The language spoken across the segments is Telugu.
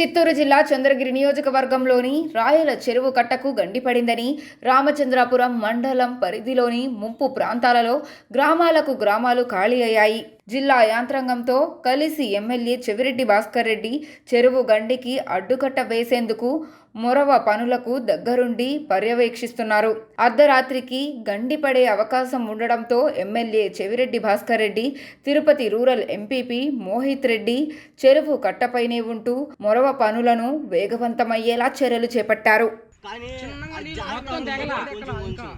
చిత్తూరు జిల్లా చంద్రగిరి నియోజకవర్గంలోని రాయల చెరువు కట్టకు గండిపడిందని రామచంద్రాపురం మండలం పరిధిలోని ముంపు ప్రాంతాలలో గ్రామాలకు గ్రామాలు ఖాళీ అయ్యాయి. జిల్లా యాంత్రాంగంతో కలిసి ఎమ్మెల్యే చెవిరెడ్డి భాస్కర్ రెడ్డి చెరువు గండికి అడ్డుకట్ట వేసేందుకు మొరవ పనులకు దగ్గరుండి పర్యవేక్షిస్తున్నారు. అర్ధరాత్రికి గండి పడే అవకాశం ఉండడంతో MLA Chevireddy Bhaskar Reddy Tirupati rural MPP Mohit Reddy చెరువు కట్టపైనే ఉంటూ మొరవ పనులను వేగవంతమయ్యేలా చర్యలు చేపట్టారు. మొత్తం తెగల కొంచెం ఇంకా.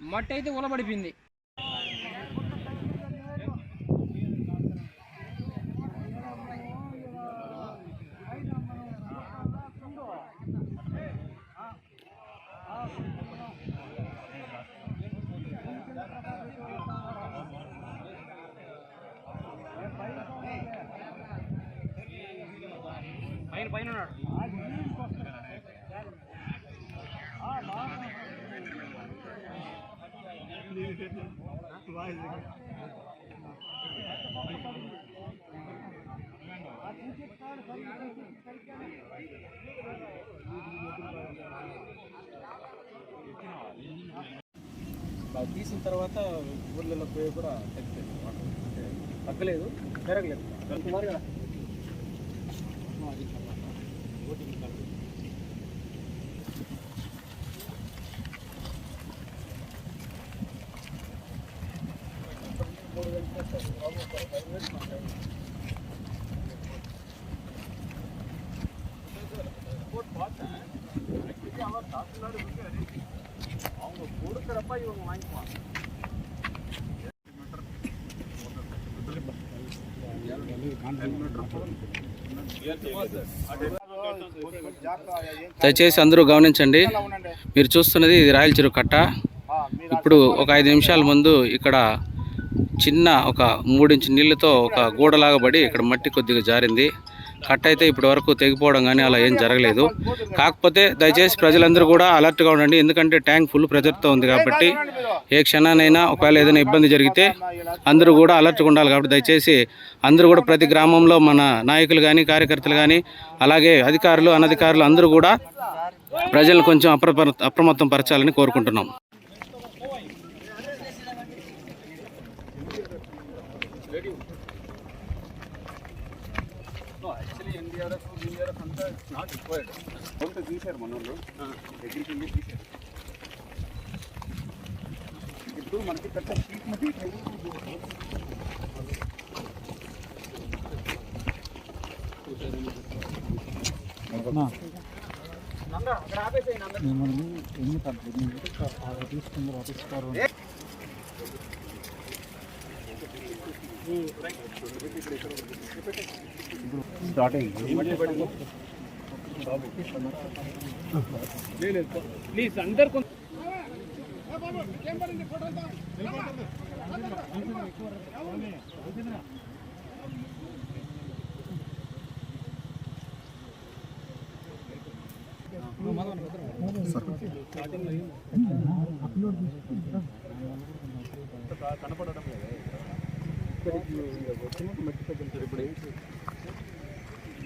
మట్టి అయితే ఉలబడిపోయింది. పైన పైన ఉన్నాడు. తీసిన తర్వాత ఊళ్ళలో పోయి కూడా తగ్గిపోయింది అంటే తగ్గలేదు పెరగలేదు సుమారుగా அவங்க கொடுக்குறப்ப இவங்க வாங்கிக்குவாங்க దయచేసి అందరూ గమనించండి మీరు చూస్తున్నది ఇది రాయల చెరువు కట్ట ఇప్పుడు ఒక ఐదు నిమిషాల ముందు ఇక్కడ చిన్న ఒక మూడించు నీళ్ళతో ఒక గూడలాగా పడి ఇక్కడ మట్టి కొద్దిగా జారింది. కట్ అయితే ఇప్పటి వరకు తెగిపోవడం కానీ అలా ఏం జరగలేదు. కాకపోతే దయచేసి ప్రజలందరూ కూడా అలర్ట్గా ఉండండి. ఎందుకంటే ట్యాంక్ ఫుల్ ప్రెజర్తో ఉంది కాబట్టి ఏ క్షణానైనా ఒకవేళ ఏదైనా ఇబ్బంది జరిగితే అందరూ కూడా అలర్ట్గా ఉండాలి కాబట్టి దయచేసి అందరూ కూడా ప్రతి గ్రామంలో మన నాయకులు కానీ కార్యకర్తలు కానీ అలాగే అధికారులు అనధికారులు అందరూ కూడా ప్రజలను కొంచెం అప్రమత్తం పరచాలని కోరుకుంటున్నాం. యాక్చువల్లీ ఎన్డీఆర్ఎఫ్ బీఆర్ఎఫ్ అంతా నాట్ రిక్వైర్డ్ కొంత తీశారు మన వాళ్ళు దగ్గరికి వెళ్ళి తీశారు ఇప్పుడు మనకి పెద్ద మధ్య ప్లీజ్ అందరు కొంచెం కనపడడం లేదు ఇక్కడికి వచ్చినట్టు మట్టి తగ్గించారు. ఇప్పుడు ఏంటి? ఇంట్లో ఎలుగైతే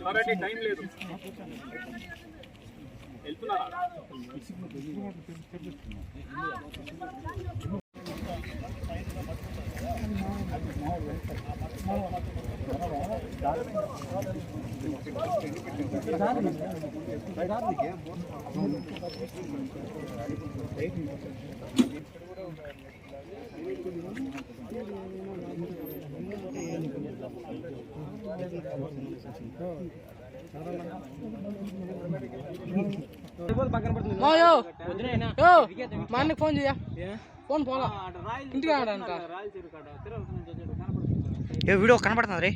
సరే టైం లేదు. వెళ్తున్నారా? మాయో యో మా అన్నకి ఫోన్ చేయ ఫోన్ పోలా. ఇంటికి ఆడంట ఏ వీడియో కనపడుతుంది రే?